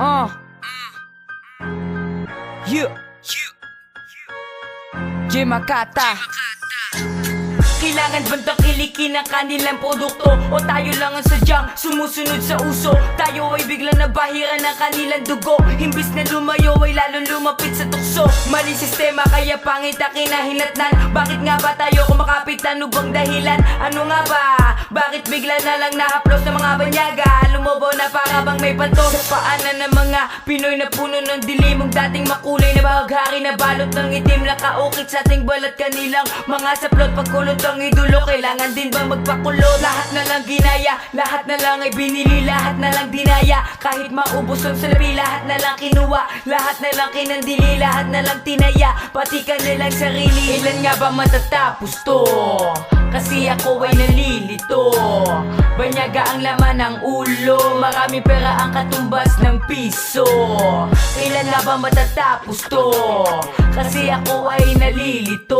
Uh. Yeah. Jay Makata. Kailangan bang tangkilikin ang kanilang produkto. O tayo lang ang sadyang sumusunod sa uso. Tayo ay biglang nabahira ng kanilang dugo. Imbis na lumayo ay lalong lumapit sa tukso. Mali sistema kaya pangit ang kinahinatnan. Bakit nga ba tayo kumakapit? Ano bang dahilan? Ano nga ba? Bakit bigla na lang na-upload ng mga banyaga? Lumobo na para bang may panto Sa paanan ng mga Pinoy na puno ng dilimong dating makulay na bahaghari na balot ng itim na kaukit sa ating balat kanilang mga saplot pagkulot ang idolo kailangan din ba magpakulo? Lahat na lang ginaya lahat na lang ay binili lahat na lang dinaya. Kahit maubos ang salapi lahat na lang kinuha lahat na lang kinandili lahat na lang tinaya. Pati kanilang sarili. Ilan nga ba matatapos to? Kasi ako ay nalilito. Banyaga ang laman ng ulo Maraming pera ang katumbas ng piso. Kailan nga ba matatapos to? Kasi ako ay nalilito.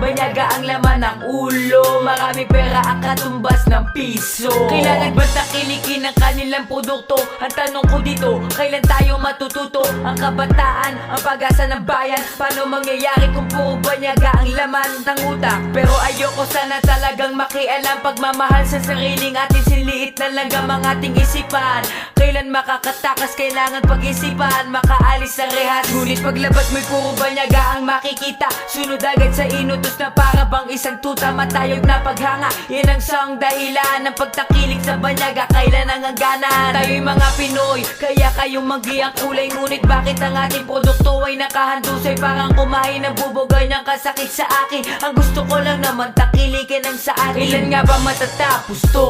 Banyaga ang laman ng ulo. Maraming pera ang katumbas ng piso. Kailangan ba takilikin ang kanilang produkto? Ang tanong ko dito, kailan tayo matututo? Ang kabataan, ang pag-asa ng bayan. Paano mangyayari kung puro banyaga ang laman ng utak? Pero ayoko sana talagang makialam Pagmamahal sa sariling atin Sinliit na lang ang ating isipan. Kailan makakatakas, kailangan pag-isipan. Makaalis sa rehas. Ngunit paglabas mo'y puro banyaga ang makikita. Sunod agad sa inutos na para bang isang tuta Matayog na paghanga Yan ang siyang dahilan ng pagtakilig sa banyaga. Kailan ang hangganan? Tayo'y mga Pinoy Kaya kayong magi ang kulay. Ngunit bakit ang ating produkto ay nakahandusay Parang kumain ng bubugay niyang kasakit sa akin. Ang gusto ko lang naman takilikin ang sa atin Ilan nga ba matatapos to?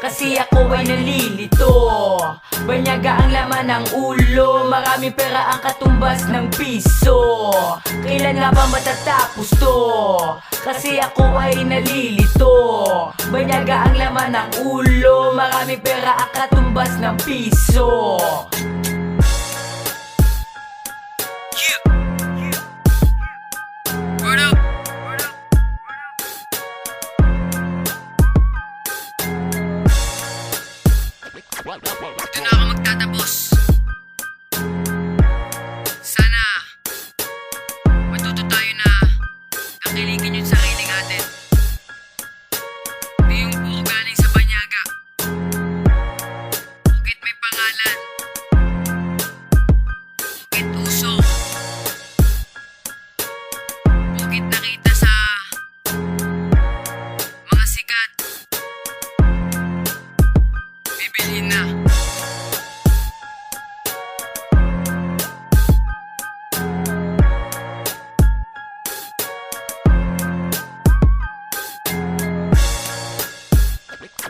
Kasi ako ay nalilito. Banyaga ang laman ng ulo. Maraming pera ang katumbas ng piso. Kailan nga ba matatapos to? Kasi ako ay nalilito. Banyaga ang laman ng ulo. Maraming pera ang katumbas ng piso Dito na